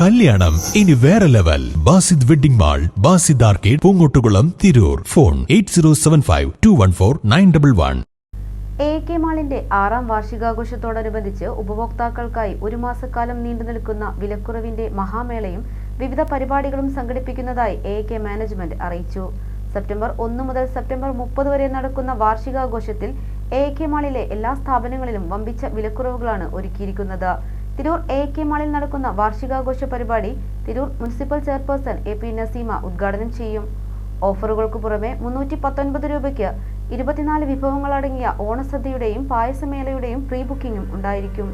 കല്യാണം. ഇനി വേറെ level. Basid wedding mall Basid arcade Poongottukulam Tirur. Phone eight zero seven five two one four nine double one. A K മാളിന്റെ ആറാം വാർഷികാഘോഷത്തോടനുബന്ധിച്ച് ഉപഭോക്താക്കൾക്കായി ഒരു മാസക്കാലം നീണ്ടു നിൽക്കുന്ന വിലക്കുറവിന്റെ മഹാമേളയും വിവിധ പരിപാടികളും സംഘടിപ്പിക്കുന്നതായി എ കെ മാനേജ്മെന്റ് അറിയിച്ചു. സെപ്റ്റംബർ ഒന്ന് മുതൽ സെപ്റ്റംബർ മുപ്പത് വരെ നടക്കുന്ന വാർഷികാഘോഷത്തിൽ എ കെ മാളിലെ എല്ലാ സ്ഥാപനങ്ങളിലും വമ്പിച്ച വിലക്കുറവുകളാണ് ഒരുക്കിയിരിക്കുന്നത്. തിരൂർ എ കെ മാളിൽ നടക്കുന്ന വാർഷികാഘോഷ പരിപാടി Tirur municipal chairperson A P Naseema ഉദ്ഘാടനം ചെയ്യും. ഓഫറുകൾക്ക് പുറമെ മുന്നൂറ്റി പത്തൊൻപത് രൂപയ്ക്ക് ഇരുപത്തിനാല് വിഭവങ്ങളടങ്ങിയ ഓണസദ്യയുടെയും പായസമേളയുടെയും പ്രീ ബുക്കിംഗും ഉണ്ടായിരിക്കും.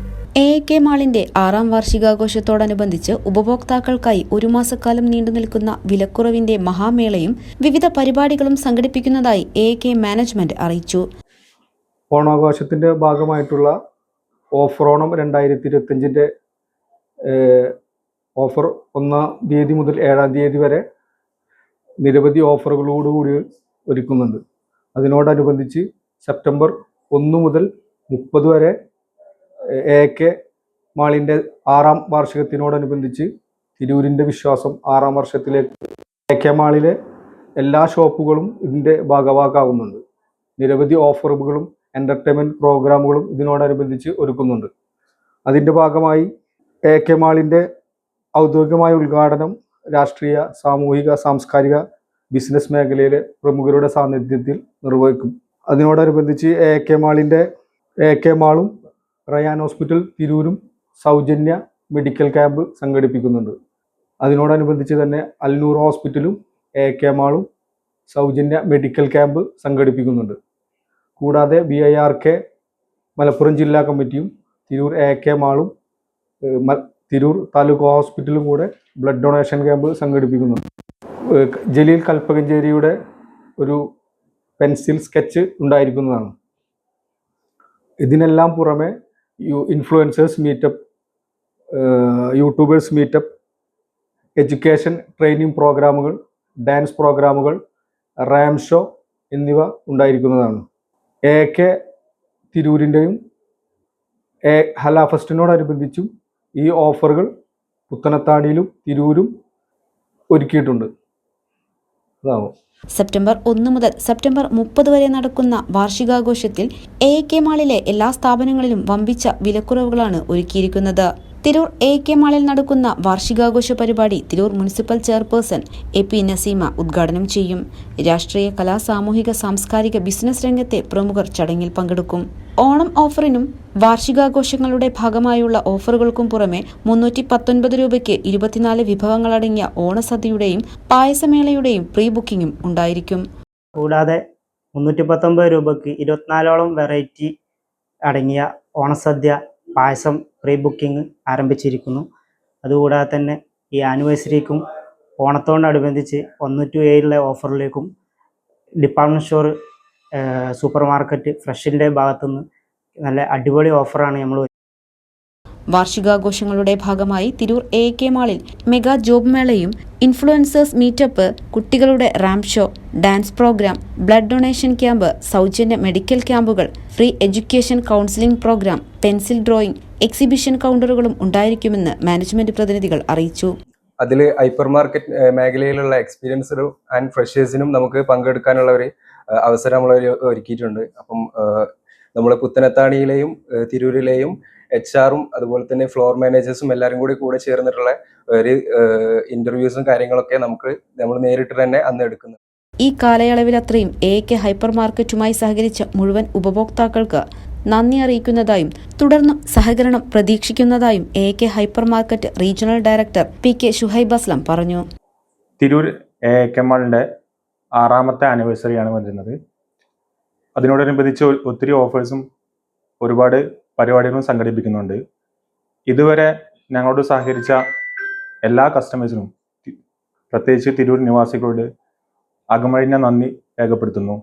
എ കെ മാളിന്റെ ആറാം വാർഷികാഘോഷത്തോടനുബന്ധിച്ച് ഉപഭോക്താക്കൾക്കായി ഒരു മാസക്കാലം നീണ്ടു നിൽക്കുന്ന വിലക്കുറവിന്റെ മഹാമേളയും വിവിധ പരിപാടികളും സംഘടിപ്പിക്കുന്നതായി എ കെ മാനേജ്മെന്റ് അറിയിച്ചു. ഓണാഘോഷത്തിന്റെ ഭാഗമായിട്ടുള്ള ഓഫർ ഓണം രണ്ടായിരത്തി ഇരുപത്തഞ്ചിന്റെ ഓഫർ ഒന്നാം തീയതി മുതൽ ഏഴാം തീയതി വരെ നിരവധി ഓഫറുകളോടുകൂടി ഒരുക്കുന്നുണ്ട്. അതിനോടനുബന്ധിച്ച് സെപ്റ്റംബർ ഒന്ന് മുതൽ മുപ്പത് വരെ എ കെ മാളിന്റെ ആറാം വാർഷികത്തിനോടനുബന്ധിച്ച് തിരൂരിന്റെ വിശ്വാസം ആറാം വർഷത്തിലേക്ക് എ കെ മാളിലെ എല്ലാ ഷോപ്പുകളും ഇതിന്റെ ഭാഗവാക്കാവുന്നുണ്ട്. നിരവധി ഓഫറുകളും എന്റർടൈൻമെന്റ് പ്രോഗ്രാമുകളും ഇതിനോടനുബന്ധിച്ച് ഒരുക്കുന്നുണ്ട്. അതിന്റെ ഭാഗമായി എ കെ മാളിന്റെ ഔദ്യോഗികമായ ഉദ്ഘാടനം രാഷ്ട്രീയ സാമൂഹിക സാംസ്കാരിക ബിസിനസ് മേഖലയിലെ പ്രമുഖരുടെ സാന്നിധ്യത്തിൽ നിർവഹിക്കും. അതിനോടനുബന്ധിച്ച് എ കെ മാളിന്റെ എ കെ മാളും റയാൻ ഹോസ്പിറ്റൽ തിരൂരും സൗജന്യ മെഡിക്കൽ ക്യാമ്പ് സംഘടിപ്പിക്കുന്നുണ്ട്. അതിനോടനുബന്ധിച്ച് തന്നെ അൽനൂർ ഹോസ്പിറ്റലും എ കെ മാളും സൗജന്യ മെഡിക്കൽ ക്യാമ്പ് സംഘടിപ്പിക്കുന്നുണ്ട്. കൂടാതെ B I R K Malappuram ജില്ലാ കമ്മിറ്റിയും തിരൂർ എ കെ മാളും തിരൂർ താലൂക്ക് ഹോസ്പിറ്റലും കൂടെ ബ്ലഡ് ഡൊണേഷൻ ക്യാമ്പ് സംഘടിപ്പിക്കുന്നു. ജലീൽ കൽപ്പകഞ്ചേരിയുടെ ഒരു പെൻസിൽ സ്കെച്ച് ഉണ്ടായിരിക്കുന്നതാണ്. ഇതിനെല്ലാം പുറമെ U influencers meetup YouTubers meetup education training പ്രോഗ്രാമുകൾ ഡാൻസ് പ്രോഗ്രാമുകൾ റാം ഷോ എന്നിവ ഉണ്ടായിരിക്കുന്നതാണ്. എ കെ തിരൂരിന്റെയും എ ഹല ഫെസ്റ്റിനോടനുബന്ധിച്ചും ഈ ഓഫറുകൾ പുത്തനത്താണിയിലും തിരൂരും ഒരുക്കിയിട്ടുണ്ട്. അതാവും. സെപ്റ്റംബർ ഒന്ന് മുതൽ സെപ്റ്റംബർ മുപ്പത് വരെ നടക്കുന്ന വാർഷികാഘോഷത്തിൽ എ കെ മാളിലെ എല്ലാ സ്ഥാപനങ്ങളിലും വമ്പിച്ച വിലക്കുറവുകളാണ് ഒരുക്കിയിരിക്കുന്നത്. തിരൂർ എ കെ മാളിൽ നടക്കുന്ന വാർഷികാഘോഷ പരിപാടി Tirur municipal chairperson A P Naseema ഉദ്ഘാടനം ചെയ്യും. രാഷ്ട്രീയ കലാ സാമൂഹിക സാംസ്കാരിക ബിസിനസ് രംഗത്തെ പ്രമുഖർ ചടങ്ങിൽ പങ്കെടുക്കും. ഓണം ഓഫറിനും വാർഷികാഘോഷങ്ങളുടെ ഭാഗമായുള്ള ഓഫറുകൾക്കും പുറമെ മുന്നൂറ്റി പത്തൊൻപത് രൂപയ്ക്ക് ഇരുപത്തിനാല് വിഭവങ്ങളടങ്ങിയ ഓണസദ്യയുടെയും പായസമേളയുടെയും പ്രീ ബുക്കിംഗും ഉണ്ടായിരിക്കും. കൂടാതെ മുന്നൂറ്റി പത്തൊമ്പത് രൂപയ്ക്ക് ഇരുപത്തിനാലോളം വെറൈറ്റി അടങ്ങിയ ഓണസദ്യ പായസം പ്രീ ബുക്കിംഗ് ആരംഭിച്ചിരിക്കുന്നു. അതുകൂടാതെ തന്നെ ഈ ആനിവേഴ്സറിക്കും ഓണത്തോടനുബന്ധിച്ച് ഒന്ന് ടു ഏഴിലെ ഓഫറിലേക്കും ഡിപ്പാർട്ട്മെന്റ് സ്റ്റോർ സൂപ്പർ മാർക്കറ്റ് ഫ്രഷിന്റെ ഭാഗത്തുനിന്ന് നല്ല അടിപൊളി ഓഫറാണ് നമ്മൾ വാർഷികാഘോഷങ്ങളുടെ ഭാഗമായി തിരൂർ എ കെ മാളിൽ മെഗാ ജോബ് മേളയും ഇൻഫ്ലുവൻസേഴ്സ് മീറ്റപ്പ് കുട്ടികളുടെ ramp show dance programme blood donation camp സൗജന്യ മെഡിക്കൽ ക്യാമ്പുകൾ free education counselling programme pencil drawing exhibition കൗണ്ടറുകളും ഉണ്ടായിരിക്കുമെന്ന് മാനേജ്മെന്റ് പ്രതിനിധികൾ അറിയിച്ചു. അതിൽ ഹൈപ്പർ മാർക്കറ്റ് മേഖലയിലുള്ള എക്സ്പീരിയൻസിനും ആൻഡ് ഫ്രഷേഴ്സിനും നമുക്ക് പങ്കെടുക്കാനുള്ള ഒരു അവസരം നമ്മൾ ഒരുക്കിയിട്ടുണ്ട്. അപ്പം നമ്മൾ പുത്തനത്താണിയിലെയും തിരൂരിലെയും എച്ച് ആറും അതുപോലെ തന്നെ ഫ്ലോർ മാനേജേഴ്സും എല്ലാവരും കൂടി കൂടെ ചേർന്നിട്ടുള്ള ഒരു ഇന്റർവ്യൂസും കാര്യങ്ങളൊക്കെ നമുക്ക് നമ്മൾ നേരിട്ട് തന്നെ അന്ന് എടുക്കുന്നു. ഈ കാലയളവിൽ അത്രയും എ കെ ഹൈപ്പർ മാർക്കറ്റുമായി സഹകരിച്ച മുഴുവൻ ഉപഭോക്താക്കൾക്ക് നന്ദി അറിയിക്കുന്നതായും തുടർന്നും സഹകരണം പ്രതീക്ഷിക്കുന്നതായും A K hypermarket regional director P K Shuhaib Aslam പറഞ്ഞു. തിരൂർ എ കെ മാളിന്റെ ആറാമത്തെ ആനിവേഴ്സറിയാണ് വരുന്നത് അതിനോടനുബന്ധിച്ച് ഒത്തിരി ഓഫേഴ്സും ഒരുപാട് പരിപാടികളും സംഘടിപ്പിക്കുന്നുണ്ട്. ഇതുവരെ ഞങ്ങളോട് സഹകരിച്ച എല്ലാ കസ്റ്റമേഴ്സിനും പ്രത്യേകിച്ച് തിരൂർ നിവാസികളോട് അകമഴിഞ്ഞ നന്ദി രേഖപ്പെടുത്തുന്നു.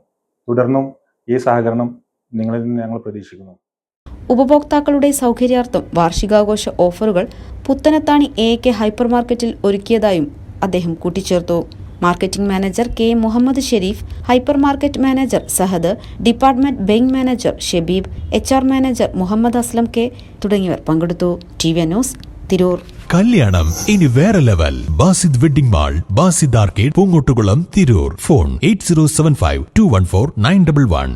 തുടർന്നും ഈ സഹകരണം നിങ്ങളിൽ നിന്ന് ഞങ്ങൾ പ്രതീക്ഷിക്കുന്നു. ഉപഭോക്താക്കളുടെ സൗകര്യാർത്ഥം വാർഷികാഘോഷ ഓഫറുകൾ പുത്തനത്താണി എ കെ ഹൈപ്പർ മാർക്കറ്റിൽ ഒരുക്കിയതായും അദ്ദേഹം കൂട്ടിച്ചേർത്തു. Marketing manager K Muhammad Sharif hypermarket manager Sahad department bank manager Shebeeb H R manager Muhammad Aslam K തുടങ്ങിയവർ പങ്കെടുത്തു. T V news Tirur. കല്യാണം ഇനി വേറെ level. Basid wedding mall Basid arcade Poongottukulam Tirur. Phone eight zero seven five two one four nine double one.